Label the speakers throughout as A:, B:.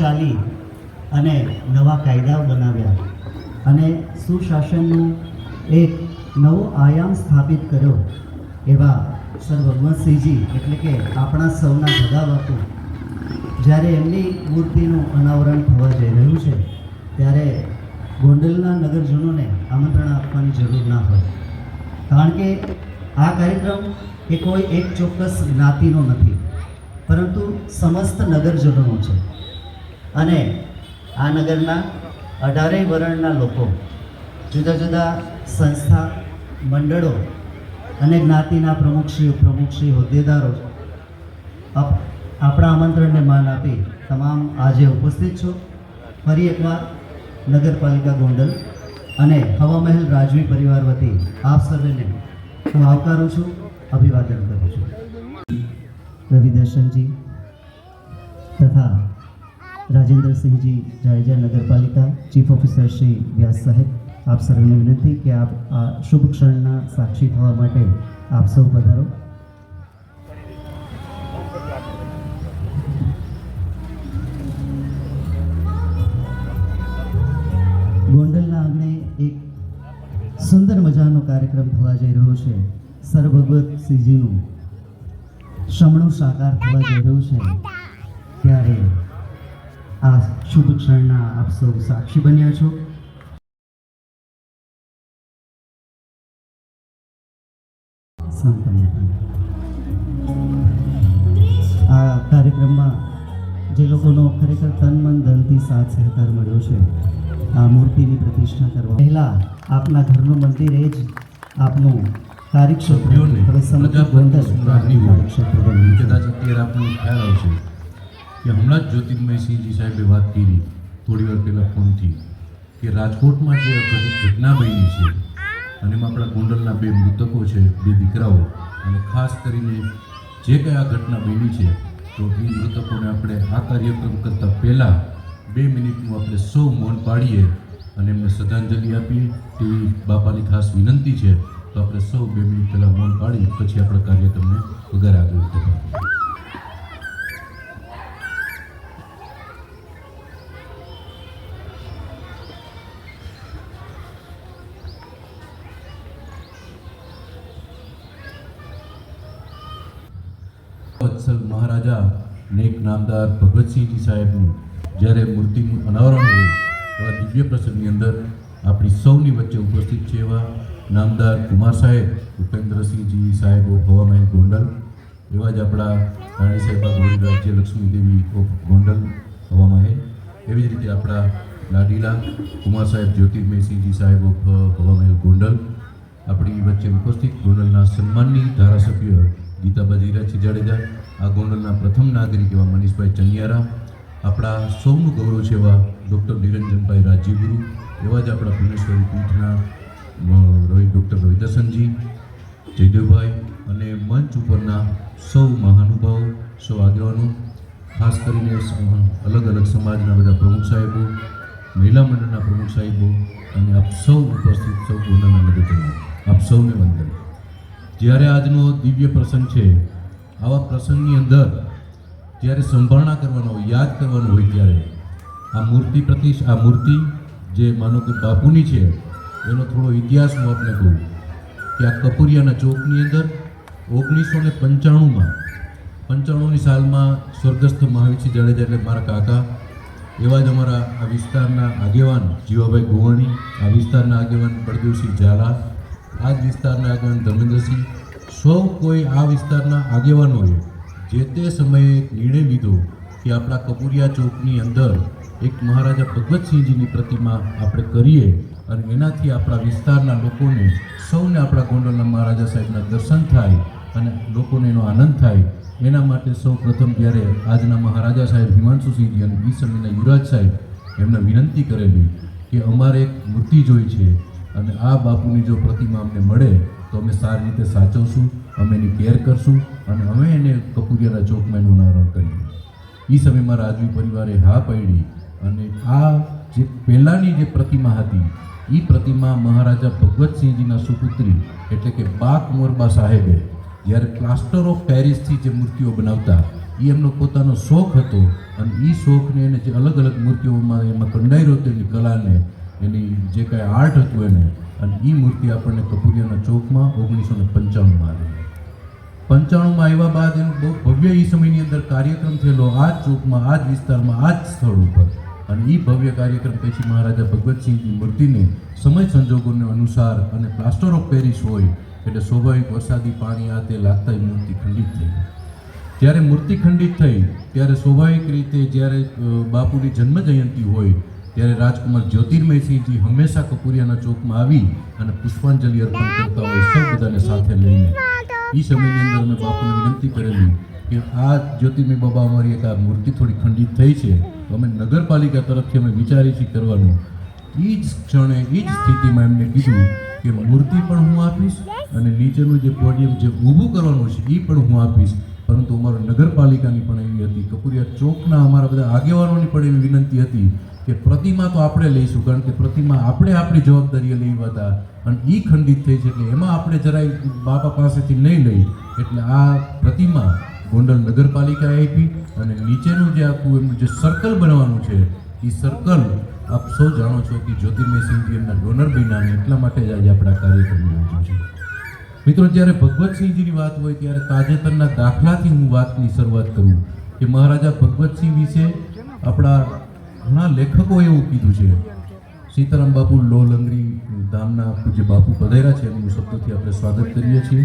A: ચાલી અને નવા કાયદાઓ બનાવ્યા અને સુશાસનનું એક નવો આયામ સ્થાપિત કર્યો એવા સર ભગવંતસિંહજી એટલે કે આપણા સૌના ભગા બાપુ. જ્યારે એમની મૂર્તિનું અનાવરણ થવા જઈ રહ્યું છે, ત્યારે ગોંડલના નગરજનોને આમંત્રણ આપવાની જરૂર ના હોય. કારણ કે આ કાર્યક્રમ એ કોઈ એક ચોક્કસ જ્ઞાતિનો નથી, પરંતુ સમસ્ત નગરજનોનો છે. અને આ નગરના અઢારેય વરણના લોકો, જુદા જુદા સંસ્થા, મંડળો અને જ્ઞાતિના પ્રમુખશ્રીઓ, પ્રમુખશ્રી, હોદ્દેદારો આપણા આમંત્રણને માન આપી તમામ આજે ઉપસ્થિત છો. ફરી એકવાર નગરપાલિકા ગોંડલ અને હવામહેલ રાજવી પરિવાર વતી આપ સર્વેને હું આવકારું છું, અભિવાદન કરું છું. રવિદર્શનજી તથા રાજેન્દ્રસિંહજી જાડેજા નગરપાલિકા ચીફ ઓફિસર શ્રી વ્યાસ સાહેબ, આપ સર્વને વિનંતી કે આપ આ શુભ ક્ષણના સાક્ષી થવા માટે આપ સૌ પધારો. ગોંડલના આંગણે એક સુંદર મજાનો કાર્યક્રમ થવા જઈ રહ્યો છે. સર ભગવતસિંહજીનું શમણું સાકાર થવા જઈ રહ્યું છે. ત્યારે આ શુભ ક્ષણના આપ સૌ સાક્ષી બન્યા છો. આ કાર્યક્રમમાં જે લોકોનો ખરેખર તન મન ધનથી સાથ સહકાર મળ્યો છે આ મૂર્તિની પ્રતિષ્ઠા કરવા. પહેલા આપના ઘરનું મંદિર એ જ આપનું કાર્યક્ષેત્ર. હવે સમગ્ર
B: હોય
A: કાર્યક્ષેત્ર બન્યું છે.
B: કદાચ અત્યારે આપણને ખ્યાલ આવશે. કે હમણાં જ જ્યોતિર્મયસિંહજી સાહેબે વાત કરી થોડી વાર પહેલાં ફોનથી કે રાજકોટમાં જે બધી ઘટના બની છે, અને એમાં આપણા ગોંડલના બે મૃતકો છે, બે દીકરાઓ, અને ખાસ કરીને જે કંઈ આ ઘટના બની છે, તો એ મૃતકોને આપણે આ કાર્યક્રમ કરતાં પહેલાં બે મિનિટનું આપણે સૌ મૌન પાડીએ અને એમને શ્રદ્ધાંજલિ આપીએ. તેવી બાપાની ખાસ વિનંતી છે, તો આપણે સૌ બે મિનિટ પહેલાં મૌન પાડી, પછી આપણા કાર્યક્રમને વગર આગળ વધારીએ નામદાર ભગવતસિંહજી સાહેબનું જ્યારે મૂર્તિનું અનાવરણ હોય, એવા દિવ્ય પ્રસંગની અંદર આપણી સૌની વચ્ચે ઉપસ્થિત છે એવા નામદાર કુમાર સાહેબ ભૂપેન્દ્રસિંહજી સાહેબ ઓફ હવામાન ગોંડલ, એવા જ આપણા રાણી સાહેબા ગોળી રાજ્ય લક્ષ્મી દેવી ઓફ ગોંડલ હવામાહે એવી જ રીતે આપણા લાડીલા કુમાર સાહેબ, જ્યોતિર્મયસિંહજી સાહેબ ઓફ હવામહેલ ગોંડલ, આપણી વચ્ચે ઉપસ્થિત ગોંડલના સન્માનની ધારાસભ્ય ગીતાબા જીરાજી જાડેજા આ ગોંડલના પ્રથમ નાગરિક એવા મનીષભાઈ ચનિયારા, આપણા સૌનું ગૌરવ છે એવા ડૉક્ટર નિરંજનભાઈ રાજ્યગુરુ, એવા જ આપણા ભુવનેશ્વરી પીઠના રોહિત ડૉક્ટર રવિદર્શનજી જયદેવભાઈ અને મંચ ઉપરના સૌ મહાનુભાવો, સૌ આગેવાનો, ખાસ કરીને અલગ અલગ સમાજના બધા પ્રમુખ સાહેબો, મહિલા મંડળના પ્રમુખ સાહેબો અને આપ સૌ ઉપસ્થિત, સૌ ગોંડલના નગરજનો આપ સૌને વંદન. જ્યારે આજનો દિવ્ય પ્રસંગ છે, આવા પ્રસંગની અંદર જ્યારે સંભાળણા કરવાનો યાદ કરવાનું હોય ત્યારે, આ મૂર્તિ પ્રતિ, આ મૂર્તિ જે માનો કે બાપુની છે, એનો થોડો ઇતિહાસ હું આપને કહું કે આ કપુરિયાના ચોકની અંદર ઓગણીસો ને પંચાણુંમાં, પંચાણુંની સાલમાં સ્વર્ગસ્થ મહાવીરસિંહ જાડેજા એટલે મારા કાકા, એવા જ અમારા આ વિસ્તારના આગેવાન જીવાભાઈ ગોવાણી, આ વિસ્તારના આગેવાન બળદેવસિંહ ઝાલા આ જ વિસ્તારના આગેવાન ધર્મેન્દ્રસિંહ. સૌ કોઈ આ વિસ્તારના આગેવાનોએ જે તે સમયે એક નિર્ણય લીધો કે આપણા કપુરિયા ચોકની અંદર એક મહારાજા ભગવતસિંહજીની પ્રતિમા આપણે કરીએ અને એનાથી આપણા વિસ્તારના લોકોને, સૌને આપણા ગોંડલના મહારાજા સાહેબના દર્શન થાય અને લોકોને એનો આનંદ થાય. એના માટે સૌ પ્રથમ જ્યારે આજના મહારાજા સાહેબ હિમાંશુસિંહજી અને ઈ સમયના યુવરાજ સાહેબ એમને વિનંતી કરેલી કે અમારે એક મૂર્તિ જોઈ છે. અને આ બાપુની જો પ્રતિમા અમને મળે, તો અમે સારી રીતે સાચવશું, અમે એની કેર કરશું અને અમે એને કપૂરિયાના ચોકમાં એનું નારણ કરીએ એ સમયમાં રાજવી પરિવારે હા પાડી અને આ જે પહેલાંની જે પ્રતિમા હતી એ પ્રતિમા મહારાજા ભગવતસિંહજીના સુપુત્રી એટલે કે બાક મોરબા સાહેબે જ્યારે પ્લાસ્ટર ઓફ પેરિસથી જે મૂર્તિઓ બનાવતા એ એમનો પોતાનો શોખ હતો અને એ શોખને એને જે અલગ અલગ મૂર્તિઓમાં એમાં કંડાઈ હતો એની કલાને એની જે કાંઈ આર્ટ હતું એને, અને એ મૂર્તિ આપણને કપૂરિયાના ચોકમાં ઓગણીસો ને પંચાણુંમાં આવેલી પંચાણુંમાં આવ્યા બાદ એનું બહુ ભવ્ય એ સમયની અંદર કાર્યક્રમ થયેલો, આ જ ચોકમાં, આ જ વિસ્તારમાં, આ જ સ્થળ ઉપર. અને એ ભવ્ય કાર્યક્રમ પછી મહારાજા ભગવતસિંહની મૂર્તિને. સમય સંજોગોને અનુસાર અને પ્લાસ્ટર ઓફ પેરિસ હોય, એટલે સ્વાભાવિક વરસાદી પાણી આ તે લાગતા એ મૂર્તિ ખંડિત થઈ જ્યારે મૂર્તિ ખંડિત થઈ, ત્યારે સ્વાભાવિક રીતે જ્યારે બાપુની જન્મ જયંતિ હોય ત્યારે રાજકુમાર જ્યોતિર્મયસિંહજી હંમેશા કપૂરિયાના ચોકમાં આવી અને પુષ્પાંજલિ અર્પણ કરતા હોય સૌ બધાને સાથે લઈને. એ સમયની અંદર અમે બાપુને વિનંતી કરેલી કે આ જ્યોતિર્મય બાબા અમારી એક આ મૂર્તિ થોડી ખંડિત થઈ છે. તો અમે નગરપાલિકા તરફથી અમે વિચારી છીએ કરવાનું. એ જ ક્ષણે એ જ સ્થિતિમાં એમને કીધું કે મૂર્તિ પણ હું આપીશ અને નીચેનું જે પોડિયમ જે ઊભું કરવાનું છે એ પણ હું આપીશ. પરંતુ અમારો નગરપાલિકાની પણ એવી હતી. કપૂરિયા ચોકના અમારા બધા આગેવાનોની પણ એવી વિનંતી હતી કે પ્રતિમા તો આપણે લઈશું, કારણ કે પ્રતિમા આપણે આપણી જવાબદારીએ લઈ હતા અને એ ખંડિત થઈ છે એટલે એમાં આપણે જરાય બાપા પાસેથી નહીં લઈ. એટલે આ પ્રતિમા ગોંડલ નગરપાલિકાએ આપી અને નીચેનું જે આખું એમનું જે સર્કલ બનવાનું છે એ સર્કલ આપ સૌ જાણો છો કે જ્યોતિર્મયસિંહજી એમના ડોનર બન્યા એટલા માટે જ આજે આપણા કાર્યક્રમ છે. મિત્રો, જ્યારે ભગવતસિંહજીની વાત હોય ત્યારે તાજેતરના દાખલાથી હું વાતની શરૂઆત કરું કે મહારાજા ભગવતસિંહ વિશે આપણા ઘણા લેખકો એવું કીધું છે. સીતારામ બાપુ લો લંગડી ધામના પૂજ્ય બાપુ પધાર્યા છે એમનું શબ્દોથી આપણે સ્વાગત કરીએ છીએ.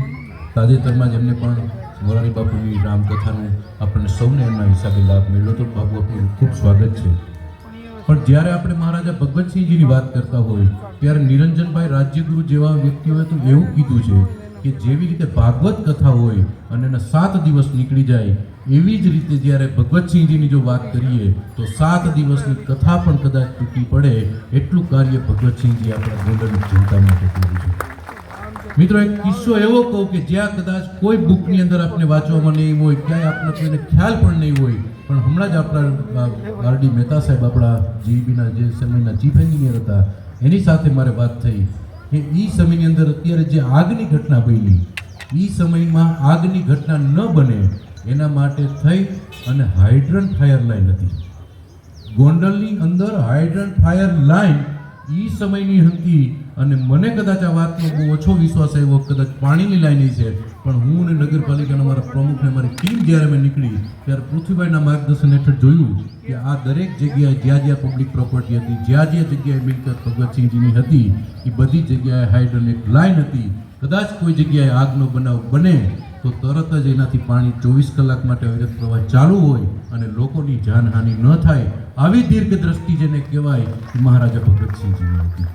B: તાજેતરમાં જ એમને પણ મોરારી બાપુની રામકથાનું આપણને સૌને એમના હિસાબે લાભ મળ્યો તો બાપુ આપનું ખૂબ સ્વાગત છે. પણ જ્યારે આપણે મહારાજા ભગવતસિંહજીની વાત કરતા હોય, ત્યારે નિરંજનભાઈ રાજ્યગુરુ જેવા વ્યક્તિઓએ તો એવું કીધું છે કે જેવી રીતે ભાગવત કથા હોય અને એના સાત દિવસ નીકળી જાય એવી જ રીતે જ્યારે ભગવતસિંહજીની જો વાત કરીએ, તો સાત દિવસની કથા પણ કદાચ તૂટી પડે, એટલું કાર્ય ભગવતસિંહજી આપણા ગોંડલની જનતા માટે કર્યું છે. મિત્રો, એક કિસ્સો એવો કહું કે જ્યાં કદાચ કોઈ બુકની અંદર આપણે વાંચવામાં નહીં હોય, ક્યાંય આપણે કોઈને ખ્યાલ પણ નહીં હોય, પણ હમણાં જ આપણા આરડી મહેતા સાહેબ આપણા જીબીના જે સમયના ચીફ એન્જિનિયર હતા, એની સાથે મારે વાત થઈ કે એ સમયની અંદર અત્યારે જે આગની ઘટના બની એ સમયમાં આગની ઘટના ન બને એના માટે થઈ અને હાઇડ્રન ફાયર લાઇન હતી. ગોંડલની અંદર હાઇડ્રન ફાયર લાઇન એ સમયની હતી અને મને કદાચ આ વાતનો બહુ ઓછો વિશ્વાસ આવ્યો, કદાચ પાણીની લાઈન છે, પણ હું અને નગરપાલિકાના મારા પ્રમુખને મારી ટીમ જ્યારે મેં નીકળી, ત્યારે પૃથ્વીભાઈના માર્ગદર્શન હેઠળ જોયું કે આ દરેક જગ્યાએ જ્યાં જ્યાં પબ્લિક પ્રોપર્ટી હતી, જ્યાં જ્યાં જગ્યાએ મિલકત ભગવતસિંહજીની હતી, એ બધી જગ્યાએ હાઇડ્રન એક લાઈન હતી. કદાચ કોઈ જગ્યાએ આગનો બનાવ બને, તો તરત જ એનાથી પાણી ચોવીસ કલાક માટે અવિરત પ્રવાહ ચાલુ હોય અને લોકોની જાનહાનિ ન થાય, આવી દીર્ઘ દ્રષ્ટિ જેને કહેવાય એ મહારાજા ભગતસિંહજીની હતી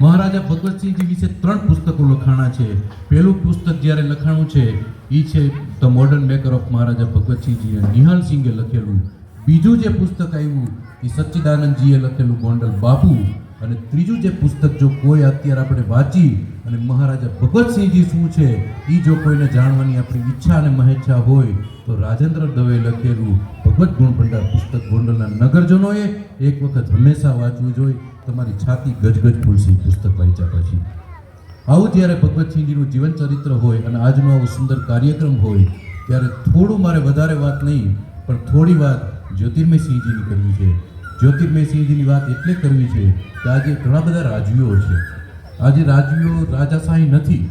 B: મહારાજા ભગવતસિંહજી વિશે ત્રણ પુસ્તકો લખાણા છે. પહેલું પુસ્તક જ્યારે લખાણું છે એ છે the modern maker of Maharaja Bhagvatsinhji નિહાલસિંહે લખેલું. બીજું જે પુસ્તક આવ્યું એ સચ્ચિદાનંદજીએ લખેલું ગોંડલ બાપુ. અને ત્રીજું જે પુસ્તક જો કોઈ અત્યારે આપણે વાંચી અને મહારાજા ભગવતસિંહજી શું છે? એ જો કોઈને જાણવાની આપણી ઈચ્છા અને મહેચ્છા હોય, તો રાજેન્દ્ર દવે લખેલું ભગવત ગુણ ભંડાર પુસ્તક ગોંડલના નગરજનોએ એક વખત હંમેશા વાંચવું જોઈએ. તમારી છાતી ગજગજ ફૂલશે પુસ્તક વાંચ્યા પછી. આવું જ્યારે ભગવતસિંહજીનું જીવન ચરિત્ર હોય અને આજનો આવો સુંદર કાર્યક્રમ હોય, ત્યારે થોડું મારે વધારે વાત નહીં, પણ થોડી વાત જ્યોતિર્મયસિંહજીની કરવી છે. જ્યોતિર્મયસિંહજીની વાત એટલે કરવી છે કે આજે ઘણા બધા રાજવીઓ છે. આજે રાજવીઓ રાજાશાહી નથી,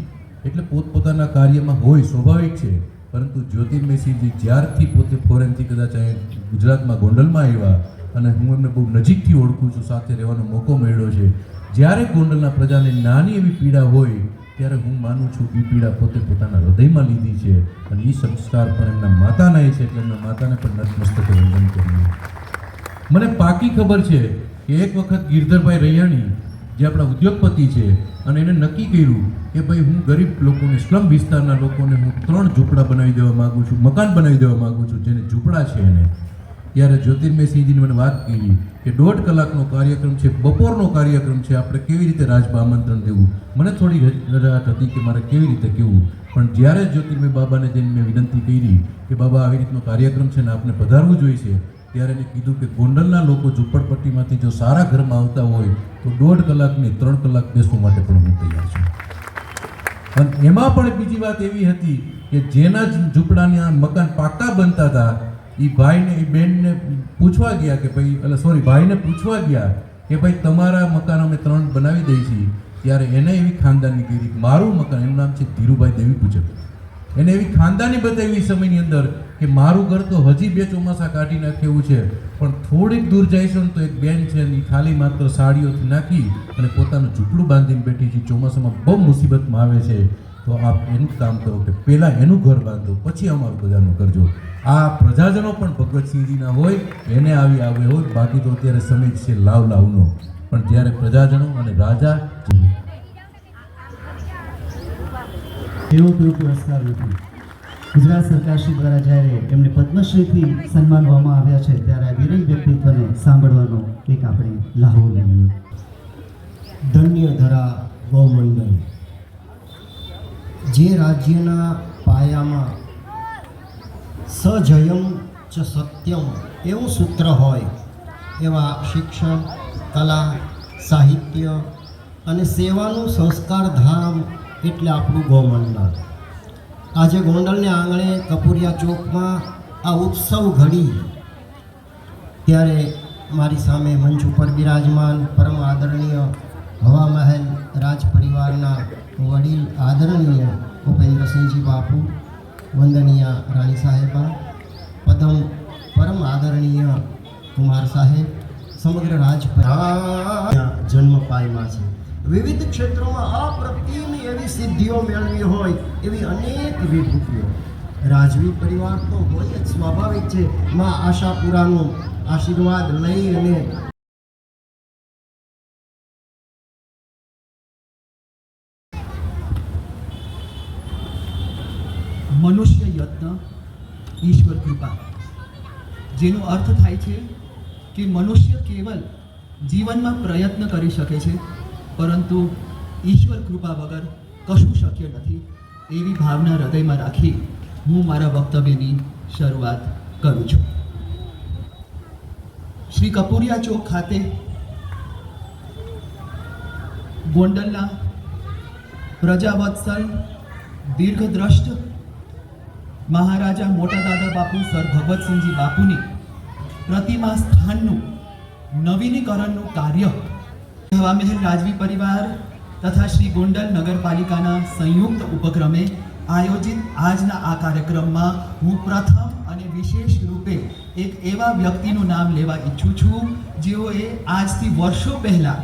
B: એટલે પોતપોતાના કાર્યમાં હોય સ્વાભાવિક છે. પરંતુ જ્યોતિર્મયસિંહજી જ્યારથી પોતે ફોરેનથી કદાચ અહીંયા ગુજરાતમાં ગોંડલમાં આવ્યા અને હું એમને બહુ નજીકથી ઓળખું છું, સાથે રહેવાનો મોકો મળ્યો છે. જ્યારે ગોંડલના પ્રજાને નાની એવી પીડા હોય, ત્યારે હું માનું છું એ પીડા પોતે પોતાના હૃદયમાં લીધી છે અને એ સંસ્કાર પણ એમના માતાના એ છે, એટલે એમના માતાને પણ નતમસ્તકે વંદન કર્યું મને પાકી ખબર છે કે એક વખત ગિરધરભાઈ રૈયાણી જે આપણા ઉદ્યોગપતિ છે, અને એને નક્કી કર્યું કે ભાઈ હું ગરીબ લોકોને, સ્લમ વિસ્તારના લોકોને હું ત્રણ ઝૂંપડા બનાવી દેવા માગું છું, મકાન બનાવી દેવા માગું છું, જેને ઝૂંપડા છે એને. ત્યારે જ્યોતિર્મયસિંહજીને મને વાત કરી કે દોઢ કલાકનો કાર્યક્રમ છે, બપોરનો કાર્યક્રમ છે, આપણે કેવી રીતે રાજભા આમંત્રણ દેવું? મને થોડી રાહત હતી કે મારે કેવી રીતે કહેવું પણ જ્યારે જ્યોતિર્મય બાબાને જઈને મેં વિનંતી કરી કે બાબા, આવી રીતનો કાર્યક્રમ છે ને આપણે પધારવું જોઈશે ત્યારે એને કીધું કે ગોંડલના લોકો ઝુંપડપટ્ટીમાંથી જો સારા ઘરમાં આવતા હોય તો દોઢ કલાકની ત્રણ કલાક બેસવા માટે પણ હું તૈયાર છું. અને એમાં પણ બીજી વાત એવી હતી કે જેના ઝૂંપડાના મકાન પાકા બનતા હતા એ ભાઈને એ બેનને પૂછવા ગયા કે ભાઈ, એટલે સોરી ભાઈને પૂછવા ગયા કે ભાઈ, તમારા મકાન અમે ત્રણ બનાવી દઈએ છીએ ત્યારે એને એવી ખાનદાની કીધી મારું મકાન, એનું નામ છે ધીરુભાઈ દેવી પૂજક એને એવી ખાનદાની બતાવી સમયની અંદર કે મારું ઘર તો હજી બે ચોમાસા કાઢી નાખે છે, પણ થોડીક દૂર જઈશું તો એક બેન છે એની ખાલી માત્ર સાડીઓથી નાખી અને પોતાનું ઝૂંપડું બાંધીને બેઠી છે. ચોમાસામાં બહુ મુસીબતમાં આવે છે. તો આપ એનું કામ કરો કે પહેલાં એનું ઘર બાંધો, પછી અમારું બધાનું કરજો. આ પ્રજાજનો પણ ભગવતસિંહજીના હોય, એને આવી આવે હોય, બાકી તો અત્યારે સમય છે લાવ લાવનો. પણ જ્યારે પ્રજાજનો અને રાજા
A: એવો કયો પુરસ્કાર નથી ગુજરાત સરકારશ્રી દ્વારા જ્યારે એમને પદ્મશ્રીથી સન્માનવામાં આવ્યા છે, ત્યારે આ વિરલ વ્યક્તિત્વને સાંભળવાનો એક આપણે લાહો લઈએ.
C: ધન્ય ધરા ગૌમંડળ, જે રાજ્યના પાયામાં સજયમ ચ સત્યમ એવું સૂત્ર હોય, એવા શિક્ષણ, કલા, સાહિત્ય અને સેવાનું સંસ્કાર ધામ એટલે આપણું ગૌમંડળ આજે ગોંડલને આંગણે કપુરિયા ચોકમાં આ ઉત્સવ ઘડી. ત્યારે મારી સામે મંચ ઉપર બિરાજમાન, પરમ આદરણીય હવા મહેલ રાજ પરિવારના વડીલ, આદરણીય ભૂપેન્દ્રસિંહજી બાપુ, વંદનીય રાણી સાહેબા, પદમ પરમ આદરણીય કુમાર સાહેબ, સમગ્ર રાજ જન્મ પાયમાં છે. વિવિધ ક્ષેત્રોમાં અપ્રતિમ એવી સિદ્ધિઓ મેળવી હોય એવી અનેક વિભૂતિઓ. રાજવી પરિવાર તો હોય જ સ્વાભાવિક છે. માં આશાપુરાનો આશીર્વાદ લઈ અને
D: મનુષ્ય યત્ન ઈશ્વર કૃપા. જેનો અર્થ થાય છે કે મનુષ્ય કેવલ જીવનમાં પ્રયત્ન કરી શકે છે પરંતુ ઈશ્વર કૃપા વગર કશું શક્ય નથી. એવી ભાવના હૃદયમાં રાખી હું મારા વક્તવ્યની શરૂઆત કરું છું. શ્રી કપૂરિયા ચોક ખાતે ગોંડલના પ્રજાવત્સલ દીર્ઘદ્રષ્ટ મહારાજા મોટા દાદા બાપુ સર ભગવતસિંહજી બાપુની પ્રતિમા સ્થાનનું નવીનીકરણનું કાર્ય હવા મહેલ રાજવી પરિવાર તથા શ્રી ગોંડલ નગરપાલિકાના સંયુક્ત ઉપક્રમે આયોજિત આજના આ કાર્યક્રમમાં હું પ્રથમ અને વિશેષ રૂપે એક એવા વ્યક્તિનું નામ લેવા ઈચ્છું છું, જેઓએ આજથી વર્ષો પહેલા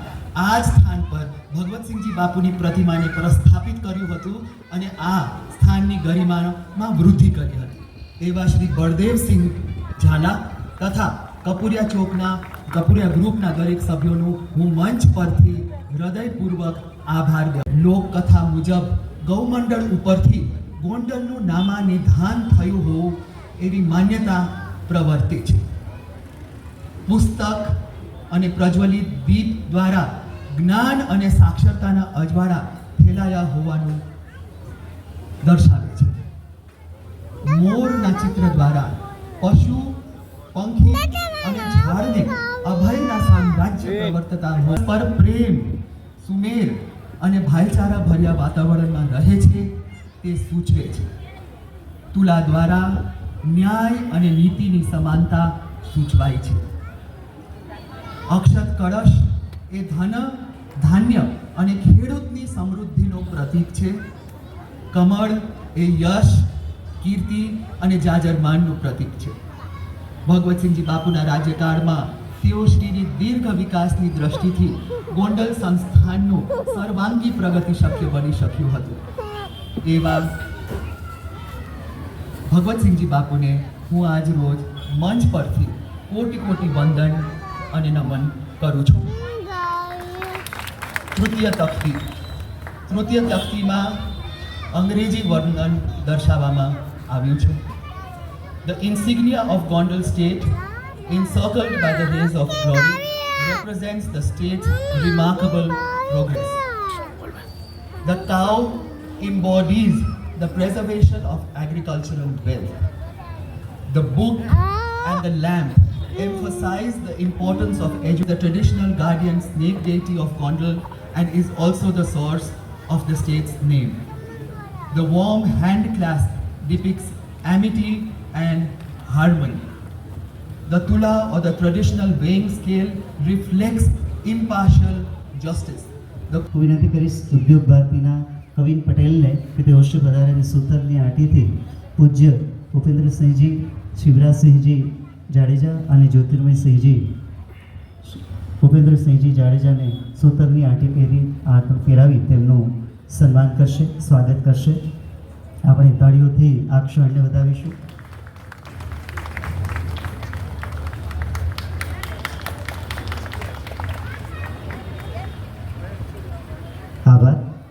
D: આ સ્થાન પર ભગવતસિંહજી બાપુની પ્રતિમાને પ્રસ્થાપિત કર્યું હતું અને આ સ્થાનની ગરિમામાં વૃદ્ધિ કરી હતી. એવા શ્રી બળદેવસિંહ ઝાલા તથા કપુરિયા ચોકના કપુરિયા ગ્રુપના દરેક સભ્યોનું હું મંચ પરથી હૃદયપૂર્વક આભાર લોકકથા મુજબ ગૌમંડળ ઉપરથી ગોંડલનું નામાનિધાન થયું હોવું એવી માન્યતા પ્રવર્તે છે. પુસ્તક અને પ્રજ્વલિત દીપ દ્વારા જ્ઞાન અને સાક્ષરતાના અજવાળા ફેલાયા હોવાનું દર્શાવે છે. મોરના ચિત્ર દ્વારા પશુ, પંખી અને ઝાડને અભયના સામ્રાજ્ય પ્રવર્તતા પર પ્રેમ સુમેર અને ભાઈચારા ભર્યા વાતાવરણમાં રહે છે તે સૂચવે છે. તુલા દ્વારા ન્યાય અને નીતિની સમાનતા સૂચવાય છે. અક્ષત કળશ એ ધન ધાન્ય અને ખેડૂતની સમૃદ્ધિનો પ્રતીક છે. કમળ એ યશ કીર્તિ અને જાજરમાનનું પ્રતીક છે. ભગવતસિંહજી બાપુના રાજ્યકાળમાં તેઓ શ્રીની દીર્ઘ વિકાસની દ્રષ્ટિથી ગોંડલ સંસ્થાનનું સર્વાંગી પ્રગતિ શક્ય બની શક્યું હતું. એવા ભગવતસિંહજી બાપુને હું આજ રોજ મંચ પરથી કોટી કોટી વંદન અને નમન કરું છું. તૃતીય તખ્તી. તૃતીય તખ્તીમાં અંગ્રેજી વર્ણન દર્શાવવામાં આવ્યું છે. The insignia of Gondal state, encircled by the rays of glory, represents the state's remarkable progress. The cow embodies the preservation of agricultural wealth. The book and the lamp emphasize the importance of the traditional guardian snake deity of Gondal and is also the source of the state's name. The warm hand clasp depicts amity and harmony. The tula or the traditional weighing scale reflects impartial justice. The
A: હું વિનંતી કરીશ ઉદ્યોગ ભારતીના queen પટેલને કે તેઓ શ્રી વધારે સૂતરની આંટીથી પૂજ્ય ભૂપેન્દ્રસિંહજી શિવરાજસિંહજી જાડેજા અને જ્યોતિર્મયસિંહજી. ભૂપેન્દ્રસિંહજી જાડેજાને સૂતરની આંટી પહેરી આંટ પહેરાવી તેમનું સન્માન કરશે, સ્વાગત કરશે. આપણે તાળીઓથી આ ક્ષણને વધાવીશું.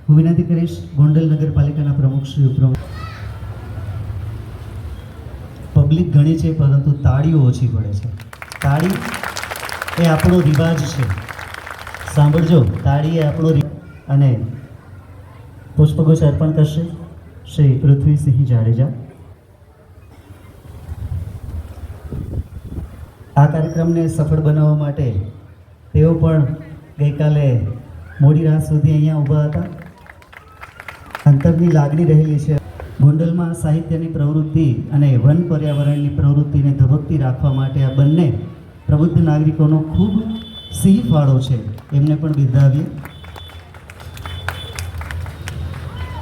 A: હું વિનંતી કરીશ ગોંડલ નગરપાલિકાના પ્રમુખ શ્રી ઉપપ્રમુખ પબ્લિક ઘણી છે, પરંતુ તાળીઓ ઓછી પડે છે. તાળી એ આપણો રિવાજ છે. સાંભળજો, તાળી એ આપણો અને પુષ્પગુચ્છ અર્પણ કરશે શ્રી પૃથ્વીસિંહ જાડેજા. આ કાર્યક્રમને સફળ બનાવવા માટે તેઓ પણ ગઈકાલે મોડી રાત સુધી અહીંયા ઊભા હતા. અંતરની લાગણી રહેલી છે. ગોંડલમાં સાહિત્યની પ્રવૃત્તિ અને વન પર્યાવરણની પ્રવૃત્તિને ધબકતી રાખવા માટે આ બંને પ્રબુદ્ધ નાગરિકોનો ખૂબ સિંહ ફાળો છે. એમને પણ બિરદાવીએ.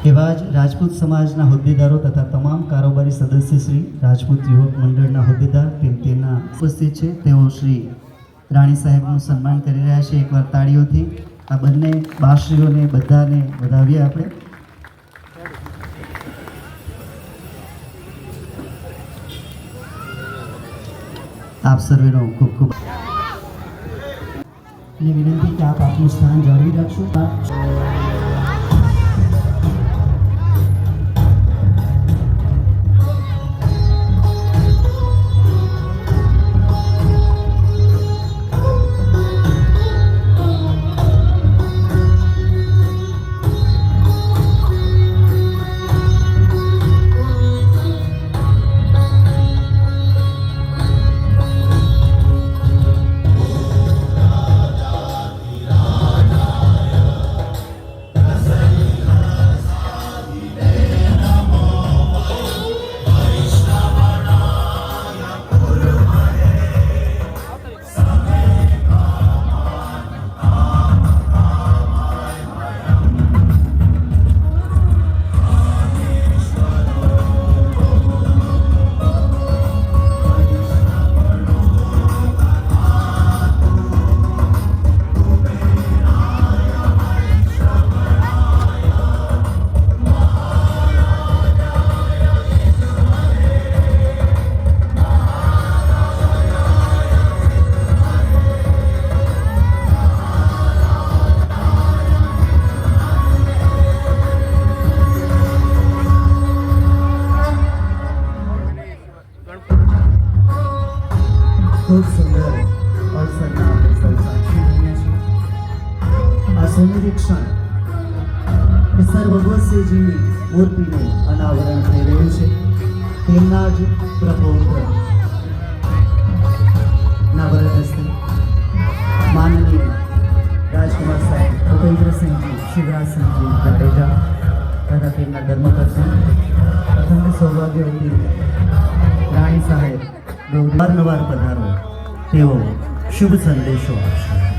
A: એવા જ રાજપૂત સમાજના હોદ્દેદારો તથા તમામ કારોબારી સદસ્ય શ્રી રાજપૂત યુવક મંડળના હોદ્દેદાર તેમ તેના ઉપસ્થિત છે. તેઓ શ્રી રાણી સાહેબનું સન્માન કરી રહ્યા છે. એકવાર તાળીઓથી આ બંને બાશ્રીઓને બધાને વધાવીએ આપણે. આપ સર્વેનો ખૂબ ખૂબ અને વિનંતી કે આપ આપનું સ્થાન જાળવી રાખશો. સુંદરી એ સર મૂર્તિનું અનાવરણ થઈ રહ્યું છે. તેમના જ પ્રપૌત્ર ના હસ્તે. માનનીય રાજકુમાર સાહેબ, ભૂપેન્દ્રસિંહજી, શિવરાજસિંહજી જાડેજા તથા તેમના ધર્મકર્ષણ પ્રથમ સૌભાગ્યવતી રાણી સાહેબ વારંવાર પધારો. તેઓ શુભ સંદેશો આપશે.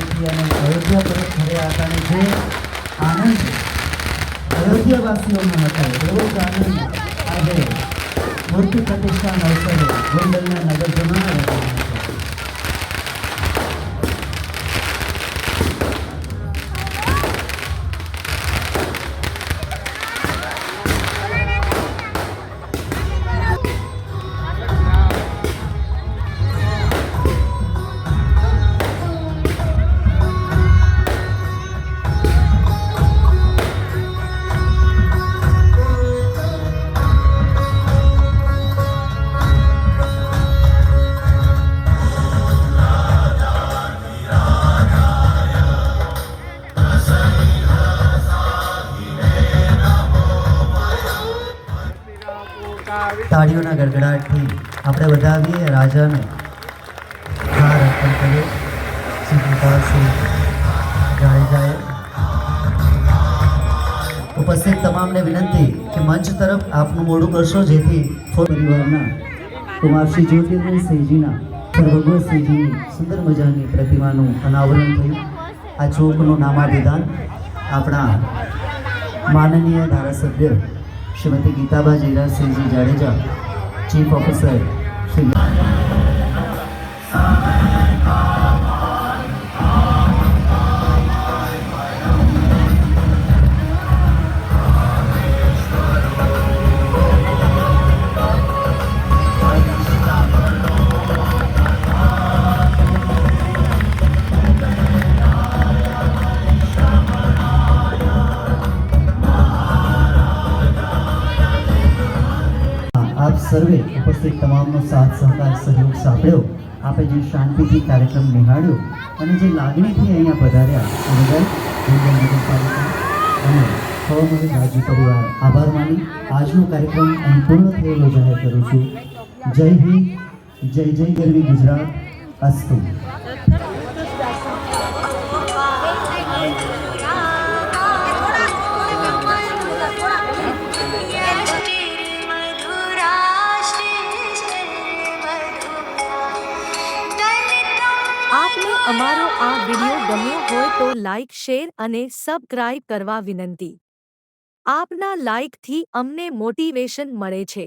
A: હતી અને અયોધ્યા તરફ ફરે હતા જે આનંદ અયોધ્યાવાસીઓમાં હતા. એવો જ આનંદ આજે મૂર્તિ પ્રતિષ્ઠાના અવસરે ગોંડલના નગરજનોને ગડગડાટથી આપણે વધાવીએ રાજાને હાર અર્પણ કરીએ. શ્રી જાડેજાએ ઉપસ્થિત તમામને વિનંતી કે મંચ તરફ આપનું મોડું કરશો, જેથી પરિવારના કુમારશ્રી શ્રી જ્યોતિર્મય સિંહજીના સર્વભગવતસિંહજીની સુંદર મજાની પ્રતિમાનું અનાવરણ થયું. આ ચોકનું નામાભિધાન આપણા માનનીય ધારાસભ્ય શ્રીમતી ગીતાબા જીરાજસિંહજી જાડેજા Team Copa સર્વે ઉપસ્થિત તમામનો સાથ, સહકાર, સહયોગ સાંભળ્યો. આપે જે શાંતિથી કાર્યક્રમ નિહાળ્યો અને જે લાગણીથી અહીંયા પધાર્યા એ બદલ ગોંડલ નગરપાલિકા. અને હવામાન રાજ્ય પરિવાર આભાર માની આજનો કાર્યક્રમ અહીં પૂર્ણ થયેલો જાહેર કરું છું. જય હિન્દ, જય જય ગરવી ગુજરાત. અસ્તુ.
E: અમારો આ વિડિયો ગમ્યો હોય તો લાઇક શેર અને સબસ્ક્રાઇબ કરવા વિનંતી. આપના લાઇકથી અમને મોટિવેશન મળે છે.